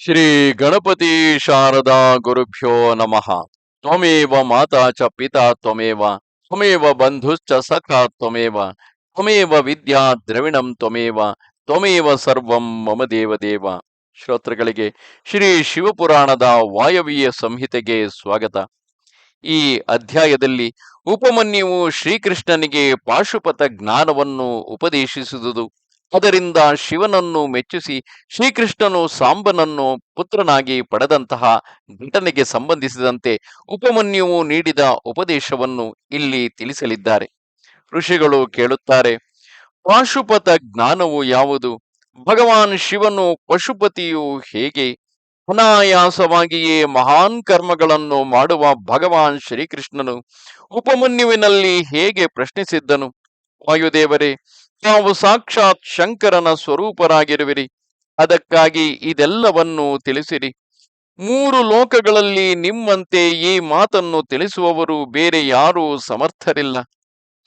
ಶ್ರೀ ಗಣಪತಿ ಶಾರದಾ ಗುರುಭ್ಯೋ ನಮಃ. ತ್ವಮೇವ ಮಾತಾ ಚ ಪಿತಾ ತ್ವಮೇವ ತ್ವಮೇವ ಬಂಧುಶ್ಚ ಸಖಾ ತ್ವಮೇವ ತ್ವಮೇವ ವಿದ್ಯಾ ದ್ರವಿಣಂ ತ್ವಮೇವ ತ್ವಮೇವ ಸರ್ವಂ ಮಮ ದೇವದೇವ. ಶ್ರೋತೃಗಳಿಗೆ ಶ್ರೀ ಶಿವಪುರಾಣದ ವಾಯವೀಯ ಸಂಹಿತೆಗೆ ಸ್ವಾಗತ. ಈ ಅಧ್ಯಾಯದಲ್ಲಿ ಉಪಮನ್ಯುವು ಶ್ರೀಕೃಷ್ಣನಿಗೆ ಪಾಶುಪತ ಜ್ಞಾನವನ್ನು ಉಪದೇಶಿಸುವುದು ಅದರಿಂದ ಶಿವನನ್ನು ಮೆಚ್ಚಿಸಿ ಶ್ರೀಕೃಷ್ಣನು ಸಾಂಬನನ್ನು ಪುತ್ರನಾಗಿ ಪಡೆದಂತಹ ಘಟನೆಗೆ ಸಂಬಂಧಿಸಿದಂತೆ ಉಪಮನ್ಯುವು ನೀಡಿದ ಉಪದೇಶವನ್ನು ಇಲ್ಲಿ ತಿಳಿಸಲಿದ್ದಾರೆ. ಋಷಿಗಳು ಕೇಳುತ್ತಾರೆ, ಪಾಶುಪತ ಜ್ಞಾನವು ಯಾವುದು? ಭಗವಾನ್ ಶಿವನು ಪಶುಪತಿಯು ಹೇಗೆ? ಅನಾಯಾಸವಾಗಿಯೇ ಮಹಾನ್ ಕರ್ಮಗಳನ್ನು ಮಾಡುವ ಭಗವಾನ್ ಶ್ರೀಕೃಷ್ಣನು ಉಪಮನ್ಯುವಿನಲ್ಲಿ ಹೇಗೆ ಪ್ರಶ್ನಿಸಿದ್ದನು? ವಾಯುದೇವರೇ ತಾವು ಸಾಕ್ಷಾತ್ ಶಂಕರನ ಸ್ವರೂಪರಾಗಿರುವಿರಿ. ಅದಕ್ಕಾಗಿ ಇದೆಲ್ಲವನ್ನು ತಿಳಿಸಿರಿ. ಮೂರು ಲೋಕಗಳಲ್ಲಿ ನಿಮ್ಮಂತೆ ಈ ಮಾತನ್ನು ತಿಳಿಸುವವರು ಬೇರೆ ಯಾರೂ ಸಮರ್ಥರಿಲ್ಲ.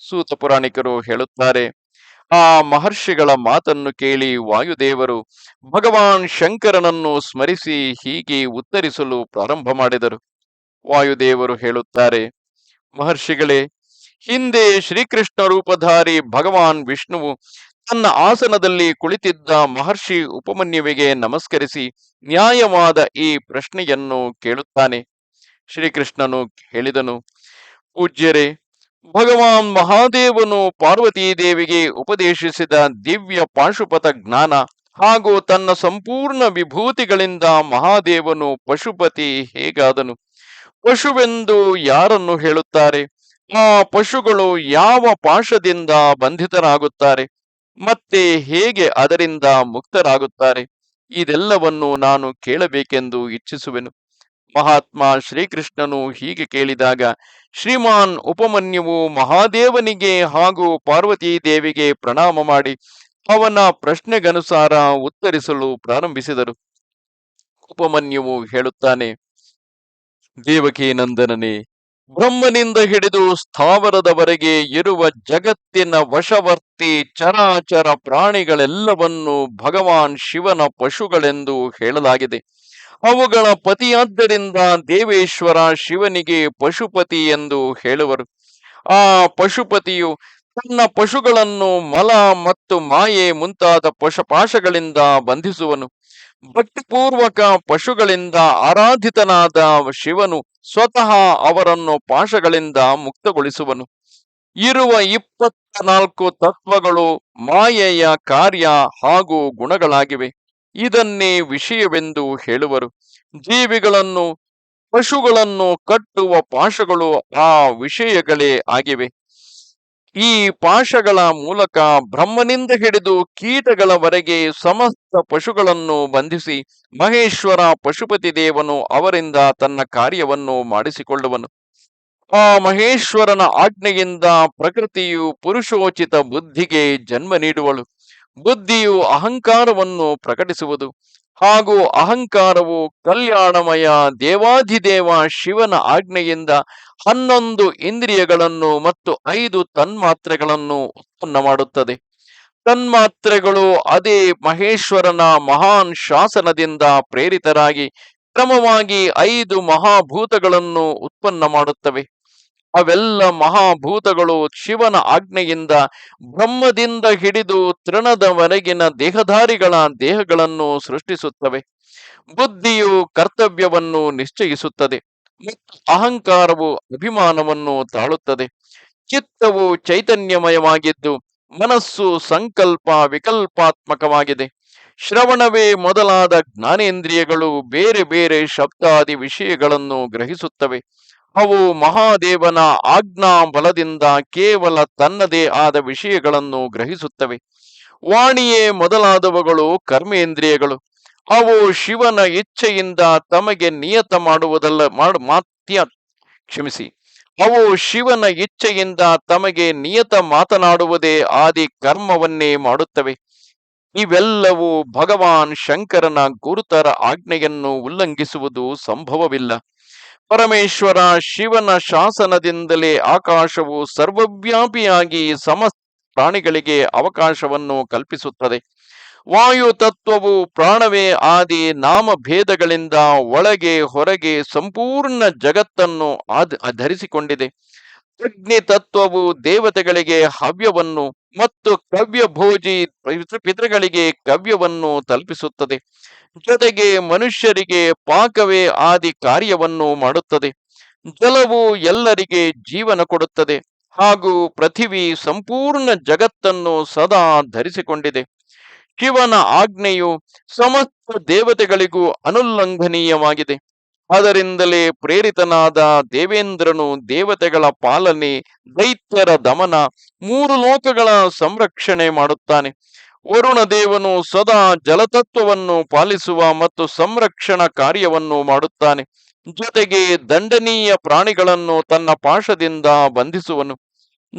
ಸೂತ ಪುರಾಣಿಕರು ಹೇಳುತ್ತಾರೆ, ಆ ಮಹರ್ಷಿಗಳ ಮಾತನ್ನು ಕೇಳಿ ವಾಯುದೇವರು ಭಗವಾನ್ ಶಂಕರನನ್ನು ಸ್ಮರಿಸಿ ಹೀಗೆ ಉತ್ತರಿಸಲು ಪ್ರಾರಂಭ ಮಾಡಿದರು. ವಾಯುದೇವರು ಹೇಳುತ್ತಾರೆ, ಮಹರ್ಷಿಗಳೇ ಹಿಂದೆ ಶ್ರೀಕೃಷ್ಣ ರೂಪಧಾರಿ ಭಗವಾನ್ ವಿಷ್ಣುವು ತನ್ನ ಆಸನದಲ್ಲಿ ಕುಳಿತಿದ್ದ ಮಹರ್ಷಿ ಉಪಮನ್ಯುವಿಗೆ ನಮಸ್ಕರಿಸಿ ನ್ಯಾಯವಾದ ಈ ಪ್ರಶ್ನೆಯನ್ನು ಕೇಳುತ್ತಾನೆ. ಶ್ರೀಕೃಷ್ಣನು ಹೇಳಿದನು, ಪೂಜ್ಯರೇ, ಭಗವಾನ್ ಮಹಾದೇವನು ಪಾರ್ವತೀ ದೇವಿಗೆ ಉಪದೇಶಿಸಿದ ದಿವ್ಯ ಪಾಶುಪತ ಜ್ಞಾನ ಹಾಗೂ ತನ್ನ ಸಂಪೂರ್ಣ ವಿಭೂತಿಗಳಿಂದ ಮಹಾದೇವನು ಪಶುಪತಿ ಹೇಗಾದನು? ಪಶುವೆಂದು ಯಾರನ್ನು ಹೇಳುತ್ತಾರೆ? ಆ ಪಶುಗಳು ಯಾವ ಪಾಶದಿಂದ ಬಂಧಿತರಾಗುತ್ತಾರೆ, ಮತ್ತೆ ಹೇಗೆ ಅದರಿಂದ ಮುಕ್ತರಾಗುತ್ತಾರೆ, ಇದೆಲ್ಲವನ್ನು ನಾನು ಕೇಳಬೇಕೆಂದು ಇಚ್ಛಿಸುವೆನು. ಮಹಾತ್ಮ ಶ್ರೀಕೃಷ್ಣನು ಹೀಗೆ ಕೇಳಿದಾಗ, ಶ್ರೀಮಾನ್ ಉಪಮನ್ಯುವು ಮಹಾದೇವನಿಗೆ ಹಾಗೂ ಪಾರ್ವತಿ ದೇವಿಗೆ ಪ್ರಣಾಮ ಮಾಡಿ ಅವನ ಪ್ರಶ್ನೆಗನುಸಾರ ಉತ್ತರಿಸಲು ಪ್ರಾರಂಭಿಸಿದರು. ಉಪಮನ್ಯುವು ಹೇಳುತ್ತಾನೆ ದೇವಕೀ ನಂದನನೇ ಬ್ರಹ್ಮನಿಂದ ಹಿಡಿದು ಸ್ಥಾವರದವರೆಗೆ ಇರುವ ಜಗತ್ತಿನ ವಶವರ್ತಿ ಚರಾಚರ ಪ್ರಾಣಿಗಳೆಲ್ಲವನ್ನು ಭಗವಾನ್ ಶಿವನ ಪಶುಗಳೆಂದು ಹೇಳಲಾಗಿದೆ. ಅವುಗಳ ಪತಿಯಾದ್ದರಿಂದ ದೇವೇಶ್ವರ ಶಿವನಿಗೆ ಪಶುಪತಿ ಎಂದು ಹೇಳುವರು. ಆ ಪಶುಪತಿಯು ತನ್ನ ಪಶುಗಳನ್ನು ಮಲ ಮತ್ತು ಮಾಯೆ ಮುಂತಾದ ಪಶುಪಾಶಗಳಿಂದ ಬಂಧಿಸುವನು. ಭಕ್ತಿಪೂರ್ವಕ ಪಶುಗಳಿಂದ ಆರಾಧಿತನಾದ ಶಿವನು ಸ್ವತಃ ಅವರನ್ನು ಪಾಶಗಳಿಂದ ಮುಕ್ತಗೊಳಿಸುವನು. ಇರುವ ಇಪ್ಪತ್ತ ನಾಲ್ಕು ತತ್ವಗಳು ಮಾಯೆಯ ಕಾರ್ಯ ಹಾಗೂ ಗುಣಗಳಾಗಿವೆ. ಇದನ್ನೇ ವಿಷಯವೆಂದು ಹೇಳುವರು. ಜೀವಿಗಳನ್ನು, ಪಶುಗಳನ್ನು ಕಟ್ಟುವ ಪಾಶಗಳು ಆ ವಿಷಯಗಳೇ ಆಗಿವೆ. ಈ ಪಾಶಗಳ ಮೂಲಕ ಬ್ರಹ್ಮನಿಂದ ಹಿಡಿದು ಕೀಟಗಳವರೆಗೆ ಸಮಸ್ತ ಪಶುಗಳನ್ನು ಬಂಧಿಸಿ ಮಹೇಶ್ವರ ಪಶುಪತಿ ದೇವನು ಅವರಿಂದ ತನ್ನ ಕಾರ್ಯವನ್ನು ಮಾಡಿಸಿಕೊಳ್ಳುವನು. ಆ ಮಹೇಶ್ವರನ ಆಜ್ಞೆಯಿಂದ ಪ್ರಕೃತಿಯು ಪುರುಷೋಚಿತ ಬುದ್ಧಿಗೆ ಜನ್ಮ ನೀಡುವಳು. ಬುದ್ಧಿಯು ಅಹಂಕಾರವನ್ನು ಪ್ರಕಟಿಸುವುದು. ಹಾಗೂ ಅಹಂಕಾರವು ಕಲ್ಯಾಣಮಯ ದೇವಾಧಿದೇವ ಶಿವನ ಆಜ್ಞೆಯಿಂದ ಹನ್ನೊಂದು ಇಂದ್ರಿಯಗಳನ್ನು ಮತ್ತು ಐದು ತನ್ಮಾತ್ರೆಗಳನ್ನು ಉತ್ಪನ್ನ ಮಾಡುತ್ತದೆ. ತನ್ಮಾತ್ರೆಗಳು ಅದೇ ಮಹೇಶ್ವರನ ಮಹಾನ್ ಶಾಸನದಿಂದ ಪ್ರೇರಿತರಾಗಿ ಕ್ರಮವಾಗಿ ಐದು ಮಹಾಭೂತಗಳನ್ನು ಉತ್ಪನ್ನ ಮಾಡುತ್ತವೆ. ಅವೆಲ್ಲ ಮಹಾಭೂತಗಳು ಶಿವನ ಆಜ್ಞೆಯಿಂದ ಬ್ರಹ್ಮದಿಂದ ಹಿಡಿದು ತೃಣದವರೆಗಿನ ದೇಹಧಾರಿಗಳ ದೇಹಗಳನ್ನು ಸೃಷ್ಟಿಸುತ್ತವೆ. ಬುದ್ಧಿಯು ಕರ್ತವ್ಯವನ್ನು ನಿಶ್ಚಯಿಸುತ್ತದೆ. ಅಹಂಕಾರವು ಅಭಿಮಾನವನ್ನು ತಾಳುತ್ತದೆ. ಚಿತ್ತವು ಚೈತನ್ಯಮಯವಾಗಿದ್ದು ಮನಸ್ಸು ಸಂಕಲ್ಪ ವಿಕಲ್ಪಾತ್ಮಕವಾಗಿದೆ. ಶ್ರವಣವೇ ಮೊದಲಾದ ಜ್ಞಾನೇಂದ್ರಿಯಗಳು ಬೇರೆ ಬೇರೆ ಶಬ್ದಾದಿ ವಿಷಯಗಳನ್ನು ಗ್ರಹಿಸುತ್ತವೆ. ಅವು ಮಹಾದೇವನ ಆಜ್ಞಾ ಬಲದಿಂದ ಕೇವಲ ತನ್ನದೇ ಆದ ವಿಷಯಗಳನ್ನು ಗ್ರಹಿಸುತ್ತವೆ. ವಾಣಿಯೇ ಮೊದಲಾದವುಗಳು ಕರ್ಮೇಂದ್ರಿಯಗಳು. ಅವು ಶಿವನ ಇಚ್ಛೆಯಿಂದ ತಮಗೆ ನಿಯತ ಮಾಡುವುದಲ್ಲ, ಮಾಡು, ಮಾತ್ಯ, ಕ್ಷಮಿಸಿ. ಅವು ಶಿವನ ಇಚ್ಛೆಯಿಂದ ತಮಗೆ ನಿಯತ ಮಾತನಾಡುವುದೇ ಆದಿ ಕರ್ಮವನ್ನೇ ಮಾಡುತ್ತವೆ. ಇವೆಲ್ಲವೂ ಭಗವಾನ್ ಶಂಕರನ ಗುರುತರ ಆಜ್ಞೆಯನ್ನು ಉಲ್ಲಂಘಿಸುವುದು ಸಂಭವವಿಲ್ಲ. ಪರಮೇಶ್ವರ ಶಿವನ ಶಾಸನದಿಂದಲೇ ಆಕಾಶವು ಸರ್ವವ್ಯಾಪಿಯಾಗಿ ಸಮಸ್ತ ಪ್ರಾಣಿಗಳಿಗೆ ಅವಕಾಶವನ್ನು ಕಲ್ಪಿಸುತ್ತದೆ. ವಾಯು ತತ್ವವು ಪ್ರಾಣವೇ ಆದಿ ನಾಮಭೇದಗಳಿಂದ ಒಳಗೆ ಹೊರಗೆ ಸಂಪೂರ್ಣ ಜಗತ್ತನ್ನು ಆಧರಿಸಿಕೊಂಡಿದೆ. ಧರಿಸಿಕೊಂಡಿದೆ ಅಗ್ನಿ ತತ್ವವು ದೇವತೆಗಳಿಗೆ ಹವ್ಯವನ್ನು ಮತ್ತು ಕವ್ಯ ಭೋಜಿ ಪಿತೃ- ಪಿತೃಗಳಿಗೆ ಕವ್ಯವನ್ನು ತಲುಪಿಸುತ್ತದೆ. ಜೊತೆಗೆ ಮನುಷ್ಯರಿಗೆ ಪಾಕವೇ ಆದಿ ಕಾರ್ಯವನ್ನು ಮಾಡುತ್ತದೆ. ಜಲವು ಎಲ್ಲರಿಗೆ ಜೀವನ ಕೊಡುತ್ತದೆ. ಹಾಗೂ ಪೃಥಿವಿ ಸಂಪೂರ್ಣ ಜಗತ್ತನ್ನು ಸದಾ ಧರಿಸಿಕೊಂಡಿದೆ. ಶಿವನ ಆಜ್ಞೆಯು ಸಮಸ್ತ ದೇವತೆಗಳಿಗೂ ಅನುಲ್ಲಂಘನೀಯವಾಗಿದೆ. ಅದರಿಂದಲೇ ಪ್ರೇರಿತನಾದ ದೇವೇಂದ್ರನು ದೇವತೆಗಳ ಪಾಲನೆ, ದೈತ್ಯರ ದಮನ, ಮೂರು ಲೋಕಗಳ ಸಂರಕ್ಷಣೆ ಮಾಡುತ್ತಾನೆ. ವರುಣ ದೇವನು ಸದಾ ಜಲತತ್ವವನ್ನು ಪಾಲಿಸುವ ಮತ್ತು ಸಂರಕ್ಷಣಾ ಕಾರ್ಯವನ್ನು ಮಾಡುತ್ತಾನೆ. ಜೊತೆಗೆ ದಂಡನೀಯ ಪ್ರಾಣಿಗಳನ್ನು ತನ್ನ ಪಾಶದಿಂದ ಬಂಧಿಸುವನು.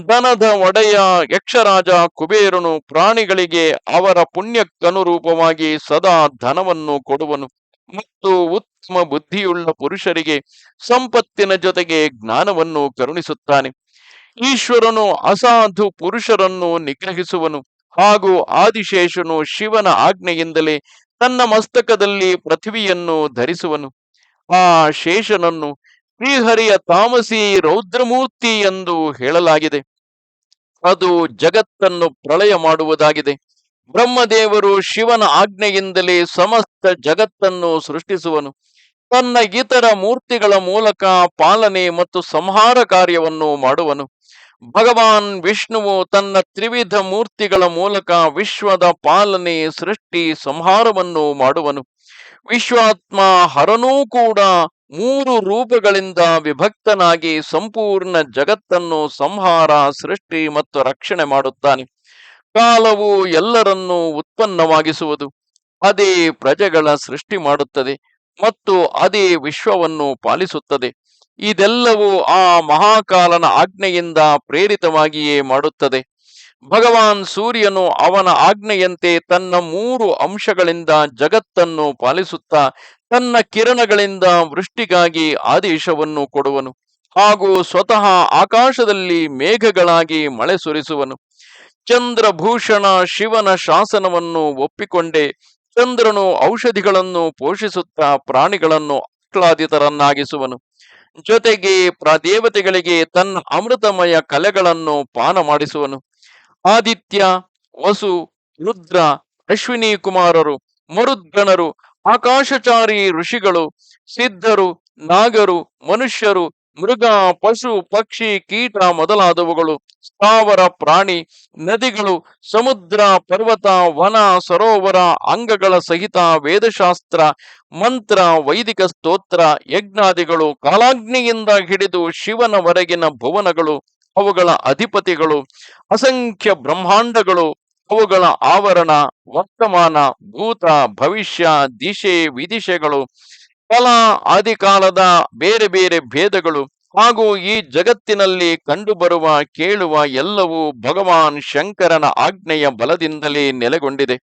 ದನದ ಒಡೆಯ ಯಕ್ಷರಾಜ ಕುಬೇರನು ಪ್ರಾಣಿಗಳಿಗೆ ಅವರ ಪುಣ್ಯಕ್ಕನುರೂಪವಾಗಿ ಸದಾ ಧನವನ್ನು ಕೊಡುವನು. ಮತ್ತು ಉತ್ತಮ ಬುದ್ಧಿಯುಳ್ಳ ಪುರುಷರಿಗೆ ಸಂಪತ್ತಿನ ಜೊತೆಗೆ ಜ್ಞಾನವನ್ನು ಕರುಣಿಸುತ್ತಾನೆ. ಈಶ್ವರನು ಅಸಾಧು ಪುರುಷರನ್ನು ನಿಗ್ರಹಿಸುವನು ಹಾಗೂ ಆದಿಶೇಷನು ಶಿವನ ಆಜ್ಞೆಯಿಂದಲೇ ತನ್ನ ಮಸ್ತಕದಲ್ಲಿ ಪೃಥ್ವಿಯನ್ನು ಧರಿಸುವನು. ಆ ಶೇಷನನ್ನು ಶ್ರೀಹರಿಯ ತಾಮಸಿ ರೌದ್ರಮೂರ್ತಿ ಎಂದು ಹೇಳಲಾಗಿದೆ. ಅದು ಜಗತ್ತನ್ನು ಪ್ರಳಯ ಮಾಡುವುದಾಗಿದೆ. ಬ್ರಹ್ಮದೇವರು ಶಿವನ ಆಜ್ಞೆಯಿಂದಲೇ ಸಮಸ್ತ ಜಗತ್ತನ್ನು ಸೃಷ್ಟಿಸುವನು. ತನ್ನ ಇತರ ಮೂರ್ತಿಗಳ ಮೂಲಕ ಪಾಲನೆ ಮತ್ತು ಸಂಹಾರ ಕಾರ್ಯವನ್ನು ಮಾಡುವನು. ಭಗವಾನ್ ವಿಷ್ಣುವು ತನ್ನ ತ್ರಿವಿಧ ಮೂರ್ತಿಗಳ ಮೂಲಕ ವಿಶ್ವದ ಪಾಲನೆ, ಸೃಷ್ಟಿ, ಸಂಹಾರವನ್ನು ಮಾಡುವನು. ವಿಶ್ವಾತ್ಮ ಹರನೂ ಕೂಡ ಮೂರು ರೂಪಗಳಿಂದ ವಿಭಕ್ತನಾಗಿ ಸಂಪೂರ್ಣ ಜಗತ್ತನ್ನು ಸಂಹಾರ, ಸೃಷ್ಟಿ ಮತ್ತು ರಕ್ಷಣೆ ಮಾಡುತ್ತಾನೆ. ಕಾಲವು ಎಲ್ಲರನ್ನೂ ಉತ್ಪನ್ನವಾಗಿಸುವುದು, ಅದೇ ಪ್ರಜೆಗಳ ಸೃಷ್ಟಿ ಮಾಡುತ್ತದೆ ಮತ್ತು ಅದೇ ವಿಶ್ವವನ್ನು ಪಾಲಿಸುತ್ತದೆ. ಇದೆಲ್ಲವೂ ಆ ಮಹಾಕಾಲನ ಆಜ್ಞೆಯಿಂದ ಪ್ರೇರಿತವಾಗಿಯೇ ಮಾಡುತ್ತದೆ. ಭಗವಾನ್ ಸೂರ್ಯನು ಅವನ ಆಜ್ಞೆಯಂತೆ ತನ್ನ ಮೂರು ಅಂಶಗಳಿಂದ ಜಗತ್ತನ್ನು ಪಾಲಿಸುತ್ತಾ, ತನ್ನ ಕಿರಣಗಳಿಂದ ವೃಷ್ಟಿಗಾಗಿ ಆದೇಶವನ್ನು ಕೊಡುವನು ಹಾಗೂ ಸ್ವತಃ ಆಕಾಶದಲ್ಲಿ ಮೇಘಗಳಾಗಿ ಮಳೆ ಸುರಿಸುವನು. ಚಂದ್ರಭೂಷಣ ಶಿವನ ಶಾಸನವನ್ನು ಒಪ್ಪಿಕೊಂಡೆ. ಚಂದ್ರನು ಔಷಧಿಗಳನ್ನು ಪೋಷಿಸುತ್ತಾ ಪ್ರಾಣಿಗಳನ್ನು ಆಹ್ಲಾದಿತರನ್ನಾಗಿಸುವನು. ಜೊತೆಗೆ ಪ್ರದೇವತೆಗಳಿಗೆ ತನ್ನ ಅಮೃತಮಯ ಕಲೆಗಳನ್ನು ಪಾನ ಮಾಡಿಸುವನು ಆದಿತ್ಯ, ವಸು, ರುದ್ರ, ಅಶ್ವಿನಿ ಕುಮಾರರು, ಮರುದ್ಗಣರು, ಆಕಾಶಚಾರಿ ಋಷಿಗಳು, ಸಿದ್ಧರು, ನಾಗರು, ಮನುಷ್ಯರು ಮೃಗ, ಪಶು, ಪಕ್ಷಿ, ಕೀಟ ಮೊದಲಾದವುಗಳು, ಸ್ಥಾವರ, ಪ್ರಾಣಿ, ನದಿಗಳು, ಸಮುದ್ರ, ಪರ್ವತ, ವನ, ಸರೋವರ, ಅಂಗಗಳ ಸಹಿತ ವೇದಶಾಸ್ತ್ರ, ಮಂತ್ರ, ವೈದಿಕ ಸ್ತೋತ್ರ, ಯಜ್ಞಾದಿಗಳು, ಕಾಲಾಗ್ನಿಯಿಂದ ಹಿಡಿದು ಶಿವನವರೆಗಿನ ಭುವನಗಳು, ಅವುಗಳ ಅಧಿಪತಿಗಳು, ಅಸಂಖ್ಯ ಬ್ರಹ್ಮಾಂಡಗಳು, ಅವುಗಳ ಆವರಣ, ವರ್ತಮಾನ, ಭೂತ, ಭವಿಷ್ಯ, ದಿಶೆ, ವಿದಿಶೆಗಳು ಕಲಾ ಆದಿಕಾಲದ ಬೇರೆ ಬೇರೆ ಭೇದಗಳು ಹಾಗೂ ಈ ಜಗತ್ತಿನಲ್ಲಿ ಕಂಡುಬರುವ ಕೇಳುವ ಎಲ್ಲವೂ ಭಗವಾನ್ ಶಂಕರನ ಆಜ್ಞೆಯ ಬಲದಿಂದಲೇ ನೆಲೆಗೊಂಡಿದೆ.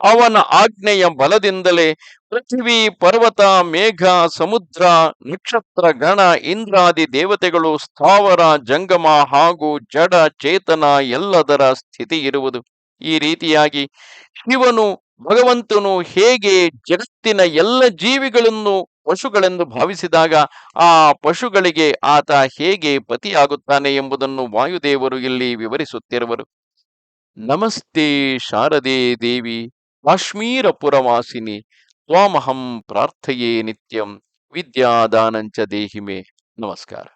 ಅವನ ಆಜ್ಞೆಯ ಬಲದಿಂದಲೇ ಪೃಥ್ವಿ, ಪರ್ವತ, ಮೇಘ, ಸಮುದ್ರ, ನಕ್ಷತ್ರ, ಗಣ, ಇಂದ್ರಾದಿ ದೇವತೆಗಳು, ಸ್ಥಾವರ, ಜಂಗಮ ಹಾಗೂ ಜಡ ಚೇತನ ಎಲ್ಲದರ ಸ್ಥಿತಿ ಇರುವುದು ಈ ರೀತಿಯಾಗಿ ಶಿವನು ಭಗವಂತನು ಹೇಗೆ ಜಗತ್ತಿನ ಎಲ್ಲ ಜೀವಿಗಳನ್ನು ಪಶುಗಳೆಂದು ಭಾವಿಸಿದಾಗ ಆ ಪಶುಗಳಿಗೆ ಆತ ಹೇಗೆ ಪತಿಯಾಗುತ್ತಾನೆ ಎಂಬುದನ್ನು ವಾಯುದೇವರು ಇಲ್ಲಿ ವಿವರಿಸುತ್ತಿರುವರು. ನಮಸ್ತೆ ಶಾರದೆ ದೇವಿ ಕಾಶ್ಮೀರ ಪುರವಾಸಿನಿ ತ್ವಾಮಹಂ ಪ್ರಾರ್ಥೆಯೇ ನಿತ್ಯಂ, ವಿದ್ಯಾದಾನಂಚ ದೇಹಿಮೆ. ನಮಸ್ಕಾರ.